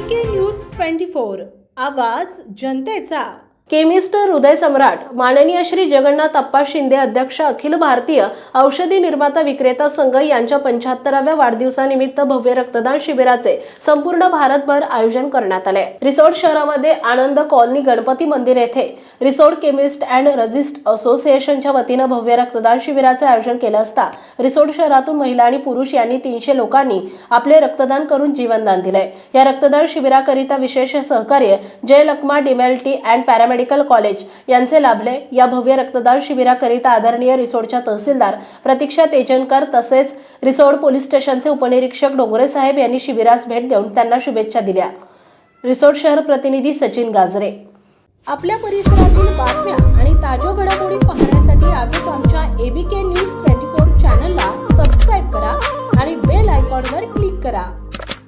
के news twenty four आवाज जनतेचा. Chemist हृदय सम्राट माननीय श्री जगन्नाथ अप्पा शिंदे अध्यक्ष अखिल भारतीय औषधी निर्माता विक्रेता संघ यांच्या पंच्याहत्तराव्या वाढदिवसानिमित्त भव्य रक्तदान शिबिराचे संपूर्ण भारतभर आयोजन करण्यात आले. रिसोड शहरामध्ये आनंद कॉलनी गणपती मंदिर येथे रिसोड केमिस्ट अँड रजिस्ट असोसिएशनच्या वतीनं भव्य रक्तदान शिबिराचे आयोजन केलं असता रिसोड शहरातून महिला आणि पुरुष यांनी तीनशे लोकांनी आपले रक्तदान करून जीवनदान दिलंय. या रक्तदान शिबिराकरिता विशेष सहकार्य जय लक्मा डिमेल्टी अँड मेडिकल कॉलेज यांचे लाभले. या भव्य रक्तदान शिबिराकरिता आदरणीय रिसोडच्या तहसीलदार प्रतीक्षा तेजनकर तसेच रिसोड पोलीस स्टेशनचे उपनिरीक्षक डोंगरे साहेब यांनी शिबिरास भेट देऊन त्यांना शुभेच्छा दिल्या. रिसोड शहर प्रतिनिधी सचिन गाजरे. आपल्या परिसरातील बातम्या आणि ताज्या घडामोडी पाहण्यासाठी आजच आमच्या एबीके न्यूज ट्वेंटी फोर चॅनलला सबस्क्राईब करा आणि बेल आयकॉनवर क्लिक करा.